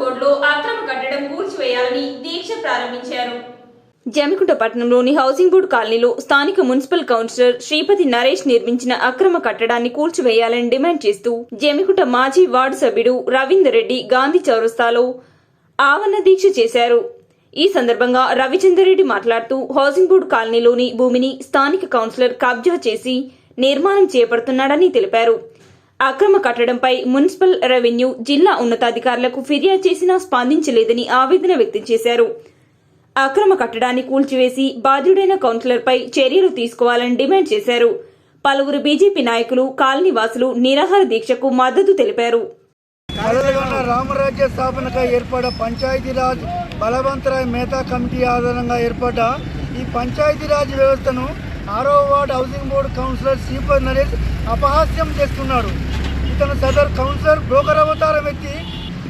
బోర్డులో అక్రమ కట్టడం కూల్చివేయాలని దీక్ష ప్రారంభించారు. జమికుంట పట్టణంలోని హౌసింగ్ బోర్డు కాలనీలో స్థానిక మున్సిపల్ కౌన్సిలర్ శ్రీపతి నరేష్ నిర్మించిన అక్రమ కట్టడాన్ని కూల్చివేయాలని డిమాండ్ చేస్తూ జమికుంట మాజీ వార్డు సభ్యుడు రవీందర్ రెడ్డి గాంధీ చౌరస్తాలో ఆవరణ దీక్ష చేశారు. ఈ సందర్భంగా రవిచందర్ రెడ్డి మాట్లాడుతూ హౌసింగ్ బోర్డు కాలనీలోని భూమిని స్థానిక కౌన్సిలర్ కబ్జా చేసి నిర్మాణం చేపడుతున్నాడని తెలిపారు. అక్రమ కట్టడంపై మున్సిపల్ రెవెన్యూ జిల్లా ఉన్నతాధికారులకు ఫిర్యాదు చేసినా స్పందించలేదని ఆవేదన వ్యక్తం చేశారు. అక్రమ కట్టడాన్ని కూల్చివేసి బాధ్యుడైన కౌన్సిలర్పై చర్యలు తీసుకోవాలని డిమాండ్ చేశారు. పలువురు బీజేపీ నాయకులు కాలనీవాసులు నిరాహార దీక్షకు మద్దతు తెలిపారు. రామరాజ్య స్థాపనకై ఏర్పడ పంచాయతీరాజ్ బలవంతరాయ్ మేతా కమిటీ ఆధారంగా ఏర్పడ్డ ఈ పంచాయతీరాజ్ వ్యవస్థను ఆరో ward housing board councillor Sripathi Naresh అపహాస్యం చేస్తున్నాడు. ఇతను సదర్ కౌన్సిలర్ బ్రోకర్ అవతారం ఎత్తి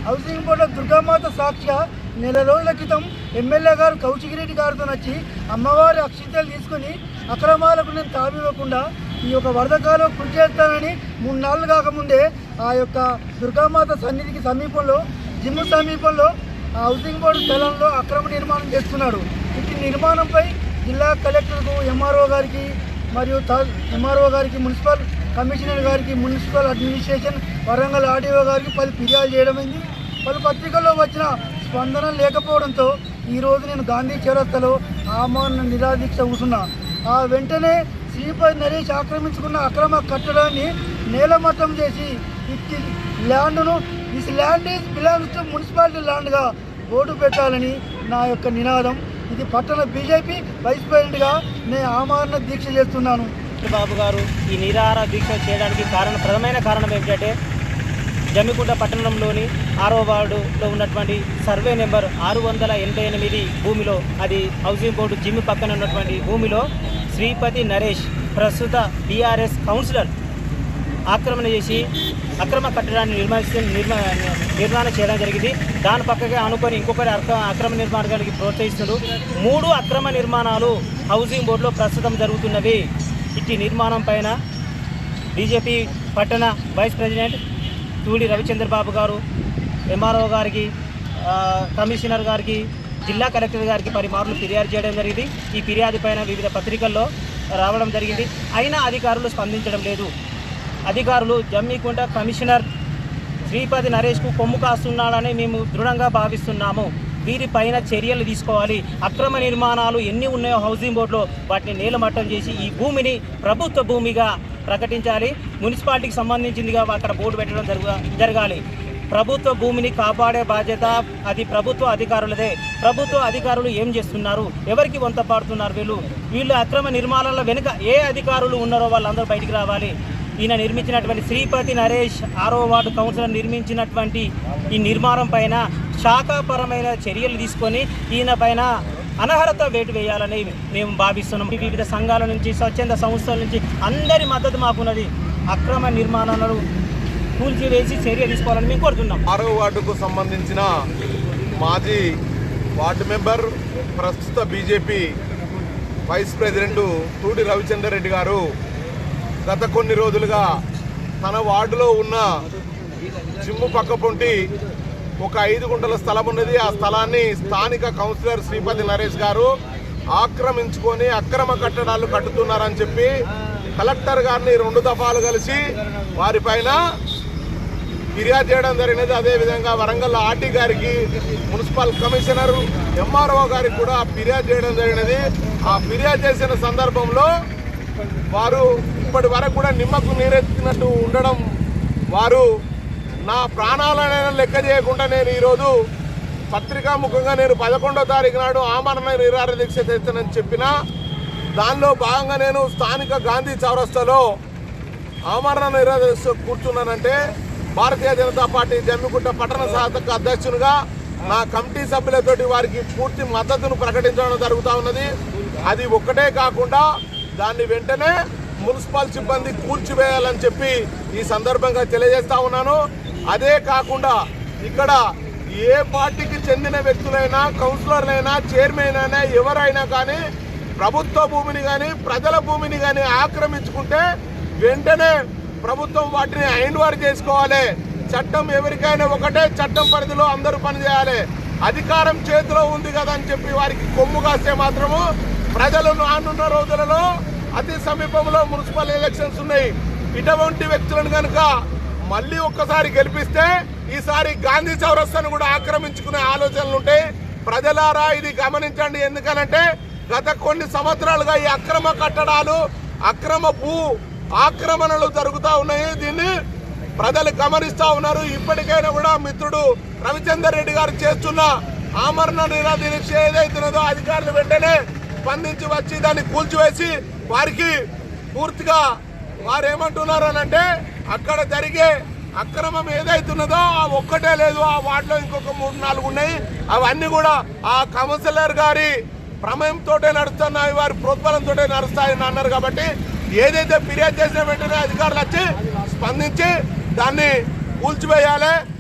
హౌసింగ్ బోర్డులో దుర్గామాత సాక్షిగా నెల రోజుల క్రితం ఎమ్మెల్యే గారు కౌశికిరెడ్డి గారితో నచ్చి అమ్మవారి అక్షింతలు తీసుకుని అక్రమాలకు నేను తావివ్వకుండా ఈ యొక్క వరదకాలం కృషి చేస్తానని మూడు నాళ్ళు కాకముందే ఆ యొక్క దుర్గామాత సన్నిధికి సమీపంలో జిమ్ సమీపంలో ఆ హౌసింగ్ బోర్డు స్థలంలో అక్రమ నిర్మాణం చేస్తున్నాడు. ఇటు నిర్మాణంపై జిల్లా కలెక్టర్కు ఎంఆర్ఓ గారికి మరియు ఎంఆర్ఓ గారికి మున్సిపల్ కమిషనర్ గారికి మున్సిపల్ అడ్మినిస్ట్రేషన్ వరంగల్ ఆర్డీఓ గారికి పలు ఫిర్యాదు చేయడమైంది పలు పత్రికల్లో వచ్చిన స్పందన లేకపోవడంతో ఈరోజు నేను గాంధీ చౌరస్తలో ఆమాన నిరాదీక్ష కూర్చున్నా. ఆ వెంటనే శ్రీపతి నరేష్ ఆక్రమించుకున్న అక్రమ కట్టడాన్ని నేలమట్టం చేసి ఇచ్చి ల్యాండ్ను this land is belongs to municipality ల్యాండ్గా board పెట్టాలని నా యొక్క నినాదం. ఇది పట్టణ బీజేపీ వైస్ ప్రెసిడెంట్గా నేను ఆమరణ దీక్ష చేస్తున్నాను. బాబు గారు ఈ నిరాహార దీక్ష చేయడానికి కారణం ప్రధానమైన కారణం ఏమిటంటే జమ్మికుంట పట్టణంలోని ఆరో వార్డులో ఉన్నటువంటి సర్వే నెంబర్ ఆరు వందల ఎనభై ఎనిమిది భూమిలో అది హౌసింగ్ బోర్డు జిమ్ పక్కన ఉన్నటువంటి భూమిలో శ్రీపతి నరేష్ ప్రస్తుత బీఆర్ఎస్ కౌన్సిలర్ ఆక్రమణ చేసి అక్రమ కట్టడాన్ని నిర్మించి నిర్మా నిర్మాణం చేయడం జరిగింది. దాని పక్కగా అనుకొని ఇంకొకటి అక్రమ నిర్మాణానికి ప్రోత్సహిస్తుడు. మూడు అక్రమ నిర్మాణాలు హౌసింగ్ బోర్డులో ప్రస్తుతం జరుగుతున్నవి. ఇట్టి నిర్మాణం పైన బీజేపీ పట్టణ వైస్ ప్రెసిడెంట్ తూడి రవిచంద్ర బాబు గారు ఎంఆర్ఓ గారికి కమిషనర్ గారికి జిల్లా కలెక్టర్ గారికి పరిమార్లు ఫిర్యాదు చేయడం జరిగింది. ఈ ఫిర్యాదు పైన వివిధ పత్రికల్లో రావడం జరిగింది. అయినా అధికారులు స్పందించడం లేదు. అధికారులు జమ్మికుంట కమిషనర్ శ్రీపతి నరేష్కు కొమ్ము కాస్తున్నాడని మేము దృఢంగా భావిస్తున్నాము. వీరిపైన చర్యలు తీసుకోవాలి. అక్రమ నిర్మాణాలు ఎన్ని ఉన్నాయో హౌసింగ్ బోర్డులో వాటిని నేలమట్టం చేసి ఈ భూమిని ప్రభుత్వ భూమిగా ప్రకటించాలి. మున్సిపాలిటీకి సంబంధించిందిగా అక్కడ బోర్డు పెట్టడం జరగాలి. ప్రభుత్వ భూమిని కాపాడే బాధ్యత అది ప్రభుత్వ అధికారులదే. ప్రభుత్వ అధికారులు ఏం చేస్తున్నారు? ఎవరికి వంత పాడుతున్నారు వీళ్ళు? వీళ్ళు అక్రమ నిర్మాణాల వెనుక ఏ అధికారులు ఉన్నారో వాళ్ళందరూ బయటికి రావాలి. ఈయన నిర్మించినటువంటి శ్రీపతి నరేష్ ఆరో వార్డు కౌన్సిలర్ నిర్మించినటువంటి ఈ నిర్మాణం పైన శాఖాపరమైన చర్యలు తీసుకొని ఈయన పైన అనర్హత వేటు వేయాలని మేము భావిస్తున్నాం. వివిధ సంఘాల నుంచి స్వచ్ఛంద సంస్థల నుంచి అందరి మద్దతు మాకున్నది అక్రమ నిర్మాణాలను కూల్చివేసి చర్య తీసుకోవాలని మేము కోరుతున్నాం. ఆరో వార్డుకు సంబంధించిన మాజీ వార్డు మెంబర్ ప్రస్తుత BJP vice president Thudi Ravichander Reddy గారు గత కొన్ని రోజులుగా తన వార్డులో ఉన్న జిమ్ము పక్క పొంటి ఒక ఐదు గుంటల స్థలం ఉన్నది. ఆ స్థలాన్ని స్థానిక కౌన్సిలర్ శ్రీపతి నరేష్ గారు ఆక్రమించుకొని అక్రమ కట్టడాలు కట్టుతున్నారని చెప్పి కలెక్టర్ గారిని రెండు దఫాలు కలిసి వారిపైన ఫిర్యాదు చేయడం జరిగినది. అదేవిధంగా వరంగల్ ఆర్టీ గారికి మున్సిపల్ కమిషనర్ ఎంఆర్ఓ గారికి కూడా ఫిర్యాదు చేయడం జరిగినది. ఆ ఫిర్యాదు చేసిన సందర్భంలో వారు ఇప్పటి వరకు కూడా నిమ్మకు నీరెత్తినట్టు ఉండడం వారు నా ప్రాణాలనైనా లెక్క చేయకుండా నేను ఈరోజు పత్రికా ముఖంగా నేను పదకొండో తారీఖు నాడు ఆమరణ నిరాహార దీక్ష చేస్తానని చెప్పిన దానిలో భాగంగా నేను స్థానిక గాంధీ చౌరస్తాలో ఆమరణ నిరాదీక్ష కూర్చున్నానంటే భారతీయ జనతా పార్టీ జమ్మికుంట పట్టణ సాధక అధ్యక్షునిగా నా కమిటీ సభ్యులతోటి వారికి పూర్తి మద్దతును ప్రకటించడం జరుగుతూ ఉన్నది. అది ఒక్కటే కాకుండా దాన్ని వెంటనే మున్సిపల్ సిబ్బంది కూల్చివేయాలని చెప్పి ఈ సందర్భంగా తెలియజేస్తా ఉన్నాను. అదే కాకుండా ఇక్కడ ఏ పార్టీకి చెందిన వ్యక్తులైనా కౌన్సిలర్లైనా చైర్మన్ అయినా ఎవరైనా కానీ ప్రభుత్వ భూమిని కానీ ప్రజల భూమిని కానీ ఆక్రమించుకుంటే వెంటనే ప్రభుత్వం వాటిని ఐన్ చేసుకోవాలి. చట్టం ఎవరికైనా ఒకటే చట్టం పరిధిలో అందరూ పనిచేయాలి. అధికారం చేతిలో ఉంది కదా అని చెప్పి వారికి కొమ్ము కాస్తే మాత్రము ప్రజలు రానున్న రోజులలో అతి సమీపంలో మున్సిపల్ ఎలక్షన్స్ ఉన్నాయి. ఇటువంటి వ్యక్తులను కనుక మళ్ళీ ఒక్కసారి గెలిపిస్తే ఈసారి గాంధీ చౌరస్తాను కూడా ఆక్రమించుకునే ఆలోచనలు ఉంటాయి ప్రజలారా ఇది గమనించండి. ఎందుకనంటే గత కొన్ని సంవత్సరాలుగా ఈ అక్రమ కట్టడాలు అక్రమ భూ ఆక్రమణలు జరుగుతూ ఉన్నాయి. దీన్ని ప్రజలు గమనిస్తూ ఉన్నారు. ఇప్పటికైనా కూడా మిత్రుడు రవిచందర్ రెడ్డి గారు చేస్తున్న ఆమరణ నిరాదీక్ష ఏదైతున్నదో అధికారులు వెంటనే స్పందించి వచ్చి దాన్ని కూల్చివేసి వారికి పూర్తిగా వారు ఏమంటున్నారు అని అంటే అక్కడ జరిగే అక్రమం ఏదైతున్నదో ఆ ఒక్కటే లేదు. ఆ వార్డులో ఇంకొక మూడు నాలుగు ఉన్నాయి. అవన్నీ కూడా ఆ కౌన్సిలర్ గారి ప్రమేయంతోటే నడుస్తున్నాయి. వారి ప్రోత్బలంతో నడుస్తాయని అన్నారు కాబట్టి ఏదైతే ఫిర్యాదు చేసిన వెంటనే అధికారులు వచ్చి స్పందించి దాన్ని కూల్చివేయాలి.